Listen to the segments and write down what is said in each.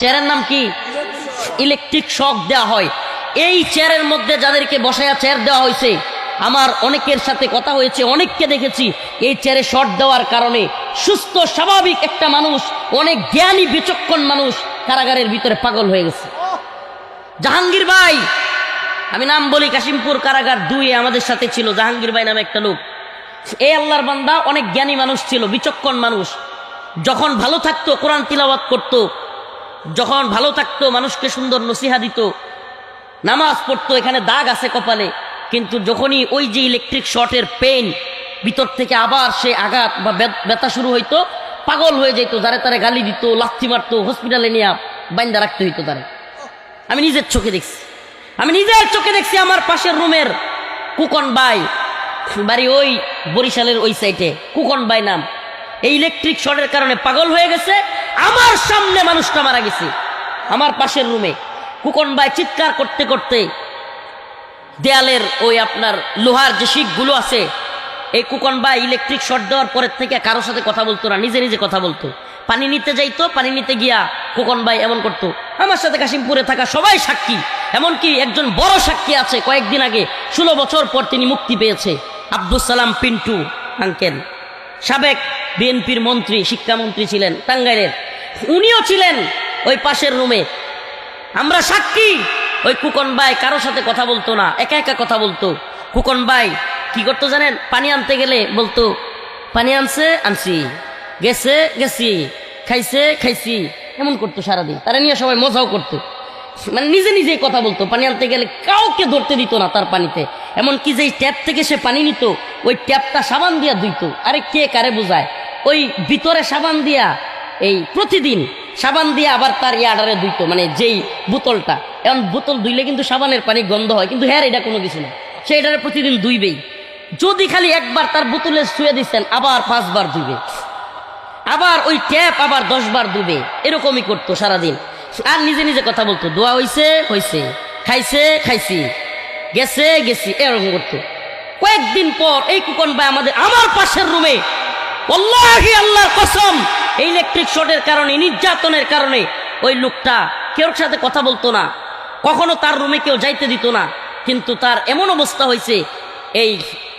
চেয়ারের নাম কি? ইলেকট্রিক শক দেওয়া হয়। এই চেয়ারের মধ্যে যাদেরকে বসায়া চেয়ার দেওয়া হয়েছে, আমার অনেকের সাথে কথা হয়েছে, অনেককে দেখেছি। এই চেয়ারে শর্ট দেওয়ার কারণে সুস্থ, স্বাভাবিক একটা মানুষ, অনেক জ্ঞানী, বিচক্ষণ মানুষ কারাগারের ভিতরে পাগল হয়ে গেছে। জাহাঙ্গীর ভাই, আমি নাম বলি কাশিমপুর কারাগার দুই আমাদের সাথে ছিল, জাহাঙ্গীর ভাই নামে একটা লোক। এ আল্লাহর বান্দা অনেক জ্ঞানী মানুষ ছিল, বিচক্ষণ মানুষ। যখন ভালো থাকতো, কোরআন তিলাওয়াত করত যখন ভালো থাকতো, মানুষকে সুন্দর নসিহা দিত, নামাজ পড়তো, এখানে দাগ আছে কপালে, কিন্তু যখনই ওই যে ইলেকট্রিক শর্টের পেন ভিতর থেকে আবার সে আঘাত বা ব্যথা শুরু হইতো, পাগল হয়ে যেত, যারে তারে গালি দিত, লাথি মারতো হসপিটালে নিয়ে বাইন্দা রাখতে হইতো তারে। আমি নিজের চোখে দেখছি। আমি নিজের চোখে দেখছি আমার পাশের রুমের কুকন বাই বাড়ি ওই বরিশালের ওই সাইডে কুকন বাই নাম। এই ইলেকট্রিক শর্টের কারণে পাগল হয়ে গেছে আমার সামনে মানুষটা মারা গেছে। আমার পাশের রুমে কুকন ভাই চিৎকার করতে করতে দেয়ালের ওই আপনার লোহার যে শিকগুলো আছে, এই কুকন বা ইলেকট্রিক শর্ট দেওয়ার পরের থেকে কারোর সাথে কথা বলতো না, নিজে নিজে কথা বলতো। পানি নিতে যাইতো, পানি নিতে গিয়া কুকন ভাই এমন করতো, আমার সাথে কাশিমপুরে থাকা সবাই সাক্ষী, এমনকি একজন বড় সাক্ষী আছে, কয়েকদিন আগে ষোলো বছর পর তিনি মুক্তি পেয়েছে। আব্দুল সালাম পিন্টু আঙ্কেল সাবেক বিএনপির মন্ত্রী, শিক্ষামন্ত্রী ছিলেন, টাঙ্গাইলের। উনিও ছিলেন ওই পাশের রুমে। আমরা সাক্ষী। ওই কুকন ভাই কারও সাথে কথা বলতো না, একা একা কথা বলতো। কুকন ভাই, কি করতো জানেন? পানি আনতে গেলে বলতো, পানি আনছে, আনছি। গেছে, গেছি। খাইছে, খাইছি। এমন করতো সারাদিন। তারা নিয়ে সবাই মজাও করতো। মানে নিজে নিজেই কথা বলতো। পানি আনতে গেলে কাউকে ধরতে দিত না তার পানিতে। এমনকি যেই ট্যাপ থেকে সে পানি নিত, ওই ট্যাপটা সাবান দিয়া ধুইতো। আরে কে কারে বোঝায়? ওই ভিতরে সাবান দিয়া এই প্রতিদিন সাবান দিয়ে আবার তার ইয়াডারে ধুইতো মানে যেই বোতলটা। এখন বোতল ধুইলে কিন্তু সাবানের পানি গন্ধ হয়, কিন্তু হ্যাঁ এটা কোনো কিছু না। সে এটারে প্রতিদিন ধুইবেই। যদি খালি একবার তার বোতলে শুয়ে দিচ্ছেন আবার পাঁচবার ধুবে আবার ওই ট্যাপ আবার দশবার ধুবে এরকমই করতো সারাদিন। আর নিজে নিজে কথা বলতো, দোয়া হইছে হইছে। খাইছে, খাইছি। গেছে, গেছি। এরকম করতো। কয়েকদিন পর এই কুকন ভাই আমাদের আমার পাশের রুমে আল্লাহি আল্লাহর কসম ইলেকট্রিক শটের কারণে, নির্যাতনের কারণে ওই লোকটা কেউর সাথে কথা বলতো না, কখনো তার রুমে কেউ যাইতে দিত না, কিন্তু তার এমন অবস্থা হয়েছে, এই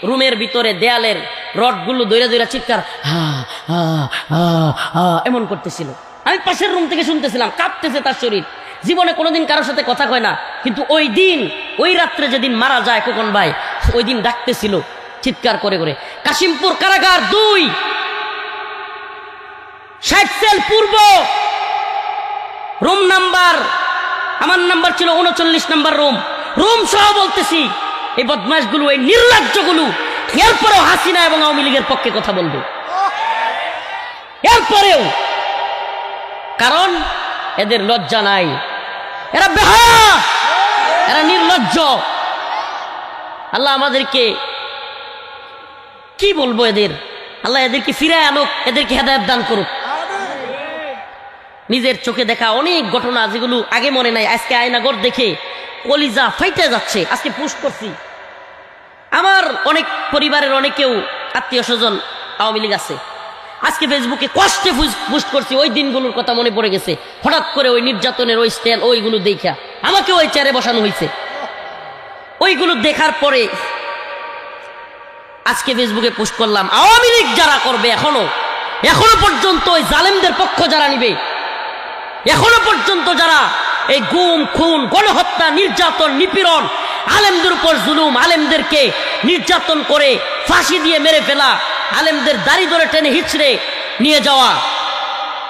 রুমের ভিতরে দেয়ালের রডগুলো দৈরা দৈরা চিৎকার হা হা হা, এমন করতেছিল। আমি পাশের রুম থেকে শুনতেছিলাম, কাঁপতেছে তার শরীর। জীবনে কোনোদিন কারোর সাথে কথা কয় না, কিন্তু ওই দিন, ওই রাত্রে যেদিন মারা যায় খোকন ভাই, ওই দিন ডাকতেছিল, চিৎকার করে করে, কাশিমপুর কারাগার দুই ষাট সেল পূর্ব। রুম নাম্বার, আমার নাম্বার ছিল উনচল্লিশ নাম্বার রুম। রুম সহ বলতেছি, এই বদমাশগুলো, এই নির্লজ্জগুলো, এরপরেও হাসিনা এবং আওয়ামী লীগের পক্ষে কথা বলবে। এরপরেও, কারণ এদের লজ্জা নাই। এরা বেহায়া, এরা নির্লজ্জ। আল্লাহ আমাদেরকে কি বলব এদের? আল্লাহ এদেরকে ফিরে আনুক, এদেরকে হেদায়ত দান করুক। নিজের চোখে দেখা অনেক ঘটনা যেগুলো আগে মনে নাই। আজকে আয়নাগর দেখে কলিজা ফাইটে যাচ্ছে। আজকে পুশ করছি। আমার অনেক পরিবারের অনেকেও আত্মীয় স্বজন আওয়ামী লীগ আছে। আজকে ফেসবুকে কষ্টে পোস্ট করছি। ওই দিনগুলোর কথা মনে পড়ে গেছে। হঠাৎ করে ওই নির্যাতনের ওই স্ট্যান্ড ওইগুলো দেখা। আমাকে ওই চেয়ারে বসানো হয়েছে। ওইগুলো দেখার পরে আজকে ফেসবুকে পোস্ট করলাম। আওয়ামী লীগ যারা করবে এখনও এখনও পর্যন্ত ওই জালেমদের পক্ষ যারা নিবে এখনও পর্যন্ত যারা এই গুম, খুন, গণহত্যা, নির্যাতন, নিপীড়ন, আলেমদের উপর জুলুম, আলেমদেরকে নির্যাতন করে ফাঁসি দিয়ে মেরে ফেলা, আলেমদের দাড়ি ধরে টেনে হিচড়ে নিয়ে যাওয়া,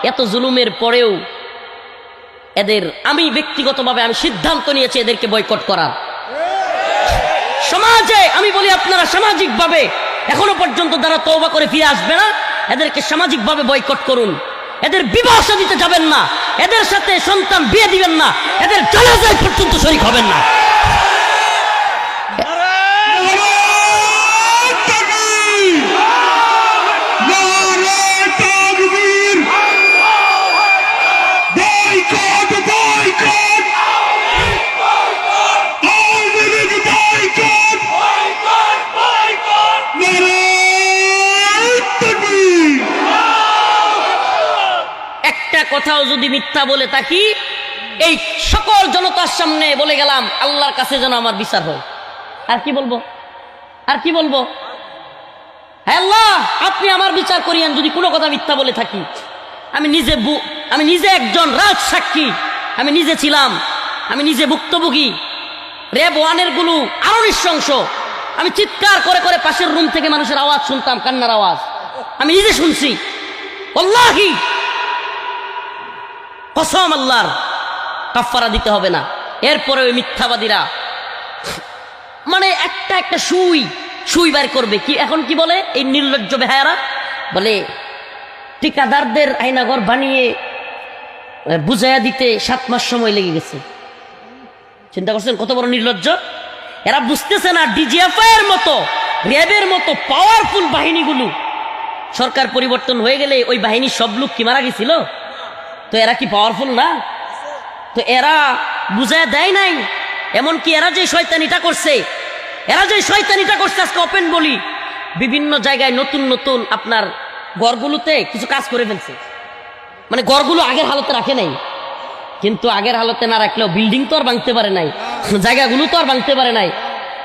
এত জুলুমের পরেও এদের আমি ব্যক্তিগতভাবে আমি সিদ্ধান্ত নিয়েছি এদেরকে বয়কট করার সমাজে, আমি বলি আপনারা সামাজিকভাবে, এখনও পর্যন্ত যারা তৌবা করে ফিরে আসবে না, এদেরকে সামাজিকভাবে বয়কট করুন। এদের বিবাহ দিতে যাবেন না। এদের সাথে সন্তান বিয়ে দিবেন না। এদের জানাজায় পর্যন্ত শরিক হবেন না। যদি মিথ্যা বলে থাকি, এই সকল জনতার সামনে বলে গেলাম, আল্লাহর কাছে যেন আমার বিচার হয়। আর কি বলব? আর কি বলব? আল্লাহ, আপনি আমার বিচার করিয়েন যদি কোনো কথা মিথ্যা বলে থাকি। আমি নিজে আমি নিজে একজন রাজ সাক্ষী। আমি নিজে ছিলাম, আমি নিজে ভুক্তভোগী। র্যাব ওয়ানেরগুলো আরও নৃশংস। আমি চিৎকার করে করে পাশের রুম থেকে মানুষের আওয়াজ শুনতাম, কান্নার আওয়াজ। আমি নিজে শুনছি। আল্লাহি কসম আল্লাহর কাফারা দিতে হবে না। এরপরে ওই মিথ্যাবাদীরা মানে একটা একটা সুই সুই বের করবে। কি, এখন কি বলে? এই নির্লজ্জ বেহায়ারা বলে, ঠিকাদারদের আয়নাঘর বানিয়ে বুঝাইয়া দিতে সাত মাস সময় লেগে গেছে। চিন্তা করছেন কত বড় নির্লজ্জ? এরা বুঝতেছে না ডিজিএফআই এর মতো, র্যাবের মতো পাওয়ারফুল বাহিনীগুলো। সরকার পরিবর্তন হয়ে গেলে ওই বাহিনীর সব লোক কি মারা গেছিল? তো এরা কি পাওয়ারফুল না? তো এরা বুঝায় দেয় নাই। এমনকি এরা যে শয়তানিটা করছে, এরা যে শয়তানিটা করছে আজকে ওপেন বলি, বিভিন্ন জায়গায় নতুন নতুন আপনার গড়গুলোতে কিছু কাজ করে ফেলছে। মানে গড়গুলো আগের হালতে রাখে নাই। কিন্তু আগের হালতে না রাখলেও বিল্ডিং তো আর ভাঙতে পারে নাই, জায়গাগুলো তো আর ভাঙতে পারে নাই।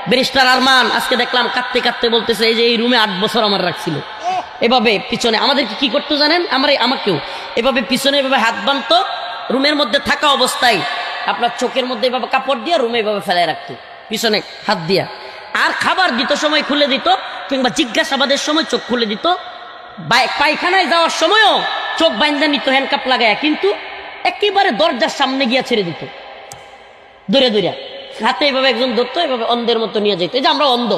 ব্যারিস্টার আরমান, আজকে দেখলাম কাঁদতে কাঁদতে বলতেছে, এই যে এই রুমে আট বছর আমার রাখছিল। এভাবে পিছনে আমাদেরকে কি করতে জানেন? আমার আমাকেও এভাবে পিছনে এভাবে হাত বানতো, রুমের মধ্যে থাকা অবস্থায় আপনার চোখের মধ্যে এভাবে কাপড় দিয়ে রুমে এভাবে ফেলায় রাখতো, পিছনে হাত দিয়া। আর খাবার দিত সময় খুলে দিত, কিংবা জিজ্ঞাসাবাদের সময় চোখ খুলে দিত। পায়খানায় যাওয়ার সময়ও চোখ বাইন্দা নিত হ্যান্ডকাপ লাগায়, কিন্তু একেবারে দরজার সামনে গিয়া ছেড়ে দিত। দূরে দূরে। হাতে এভাবে একজন ধরতো, এভাবে অন্ধের মতো নিয়ে যেত এই যে আমরা অন্ধ।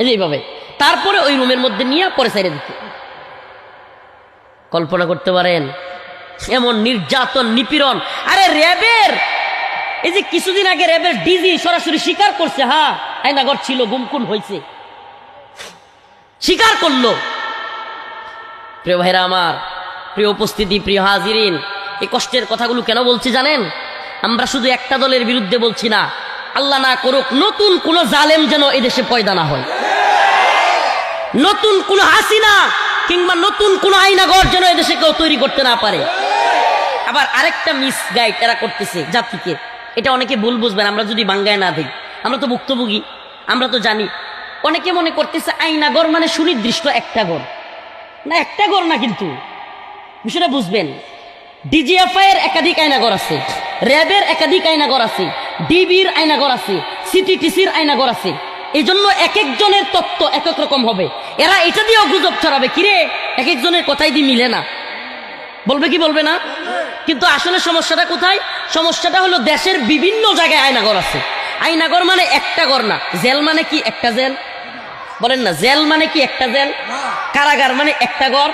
এই যে এইভাবে। তারপরে ওই রুমের মধ্যে নিয়ে পরে ছেড়ে দিত। কল্পনা করতে পারেন। এমন নির্যাতন, নিপীড়ন। আরে র্যাবের, এই যে কিছুদিন আগে র্যাবের ডিজি সরাসরি স্বীকার করছে হ্যাঁ আইনাগর ছিল গুমকুন হয়েছে। স্বীকার করল। প্রিয় ভাইরা আমার, প্রিয় উপস্থিতি, প্রিয় হাজিরিন, এই কষ্টের কথাগুলো কেন বলছি জানেন? আমরা শুধু একটা দলের বিরুদ্ধে বলছি না, আল্লাহ না করুক নতুন কোন জালেম যেন এদেশে পয়দা না হয়। নতুন কোন হাসিনা কিংবা নতুন কোন আইনাগর যেন এদেশে কেউ তৈরি করতে না পারে। আবার আরেকটা মিস গাইড এরা করতেছে জাতিকে। এটা অনেকে ভুল বুঝবেন, আমরা যদি বাঙ্গায় না দিই আমরা তো ভুক্তভোগী, আমরা তো জানি। অনেকে মনে করতেছে আইনাগর মানে সুনির্দিষ্ট একটা ঘর না, একটা ঘর না কিন্তু। বিষয়টা বুঝবেন। ডিজিএফআই এর একাধিক আয়নাগর আছে। র্যাবের একাধিক আয়নাগর আছে। ডিবির আয়নাগর আছে। সিটিটিসির আয়নাগর আছে। এই জন্য এক একজনের তত্ত্ব এক এক রকম হবে। এরা এটা দিয়েও গুজব ছড়াবে। কিরে? এক একজনের কথাই দিয়ে মিলে না। বলবে কি বলবে না? কিন্তু আসলে সমস্যাটা কোথায়? সমস্যাটা হলো দেশের বিভিন্ন জায়গায় আয়নাগর আছে। আয়নাগর মানে একটা ঘর না। জেল মানে কি একটা জেল? বলেন না, জেল মানে কি একটা জেল? কারাগার মানে একটা ঘর?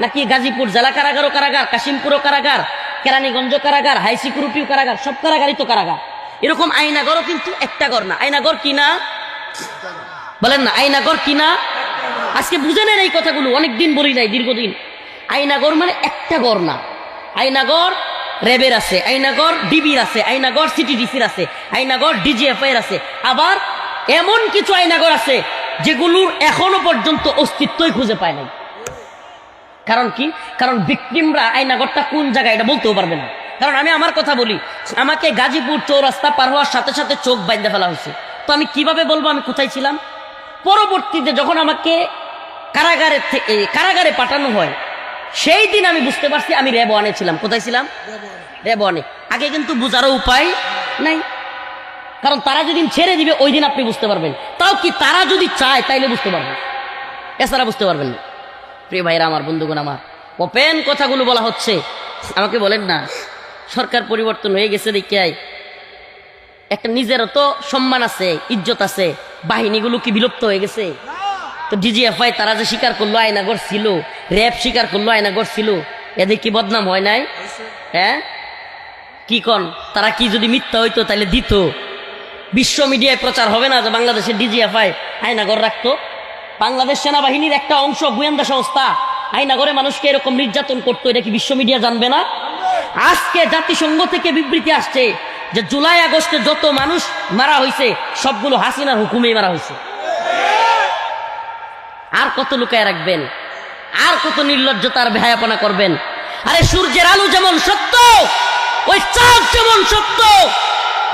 নাকি গাজীপুর জেলা কারাগারও কারাগার, কাশিমপুরও কারাগার কেরানীগঞ্জ কারাগার, হাই কারাগার, সব কারাগারই তো কারাগার। এরকম আয়নাগরও কিন্তু একটা ঘর না। আইনাগর কি না? বলেন না আইনাগর কি না? আজকে বুঝে নেন এই কথাগুলো, অনেক দিন বলি নাই, দীর্ঘদিন। আইনাগর মানে একটা ঘর না। আইনাগর র্যাবের আছে, আইনাগর ডিবির আছে, আইনাগর সিটিডিসির আছে, আইনাগর ডিজিএফআই এর আছে। আবার এমন কিছু আইনাগর আছে যেগুলোর এখনও পর্যন্ত অস্তিত্বই খুঁজে পায় নাই। কারণ কি? কারণ ভিকটিমরা আইনাগরটা কোন জায়গায় এটা বলতেও পারবে না। কারণ আমি আমার কথা বলি, আমাকে গাজীপুর চৌরাস্তা পার হওয়ার সাথে সাথে চোখ বাইন্দে ফেলা হয়েছে। তো আমি কীভাবে বলব আমি কোথায় ছিলাম? পরবর্তীতে যখন আমাকে কারাগারে থেকে কারাগারে পাঠানো হয়। সেই দিন আমি বুঝতে পারছি আমি র্যাব ওয়ানে ছিলাম। কোথায় ছিলাম? র্যাব ওয়ানে আগে কিন্তু বুঝারও উপায় নাই। কারণ তারা যেদিন ছেড়ে দিবে ওই দিন আপনি বুঝতে পারবেন। তাও কি তারা যদি চায় তাইলে বুঝতে পারবেন। এছাড়া বুঝতে পারবেন না। প্রিয় ভাইরা আমার বন্ধুগণ আমার ওপেন কথাগুলো বলা হচ্ছে। আমাকে বলেন না সরকার পরিবর্তন হয়ে গেছে দেখিয়াই। একটা নিজেরও তো সম্মান আছে ইজ্জত আছে। বাহিনীগুলো কি বিলুপ্ত হয়ে গেছে? তো ডিজিএফআই তারা যে স্বীকার করল, আয়নাগর ছিল। র্যাব স্বীকার করল, আয়নাগর ছিল। এদের কি বদনাম হয় নাই? হ্যাঁ? কি কন? তারা কি যদি মিথ্যা হইতো, তাহলে দিত। বিশ্ব মিডিয়ায় প্রচার হবে না যে বাংলাদেশের ডিজিএফআই আয়নাগর রাখতো? বাংলাদেশ সেনাবাহিনীর একটা অংশ, গোয়েন্দা সংস্থা আইনাগরে মানুষকে এরকম নির্যাতন করতো, এটা কি বিশ্ব মিডিয়া জানবে না? আজকে জাতিসংঘ থেকে বিবৃতি আসছে যে জুলাই আগস্টে যত মানুষ মারা হয়েছে সবগুলো হাসিনার হুকুমেই মারা হয়েছে আর কত লুকায় রাখবেন? আর কত নির্লজ্জতার ভেয়াপনা করবেন? আরে সূর্যের আলো যেমন সত্য, ওই চাঁদ যেমন সত্য,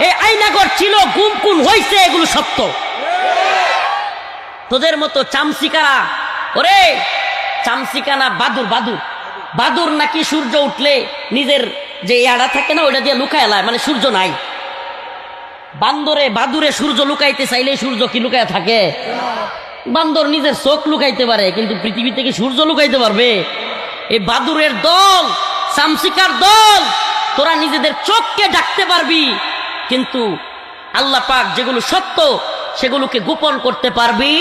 এই আইনাগর ছিল গুম গুমকুন হইছে, এগুলো সত্য। তোদের মতো চামচিকারা, ওরে, চামচিকানা বাদুর বাদুর। বাদুর নাকি সূর্য উঠলে নিজের যে ইয়াড়া থাকে না, ওইটা দিয়ে লুকায় লায় মানে সূর্য নাই। বান্দরে বাদুরে সূর্য লুকাইতে চাইলে সূর্য কি লুকায় থাকে? বান্দর নিজের চোখ লুকাইতে পারে, কিন্তু পৃথিবী থেকে সূর্য লুকাইতে পারবে। এই বাদুরের দল সামসিকার দল, তোরা নিজেদের চোখকে ডাকতে পারবি, কিন্তু আল্লাহ পাক যেগুলো সত্য, সেগুলোকে গোপন করতে পারবি।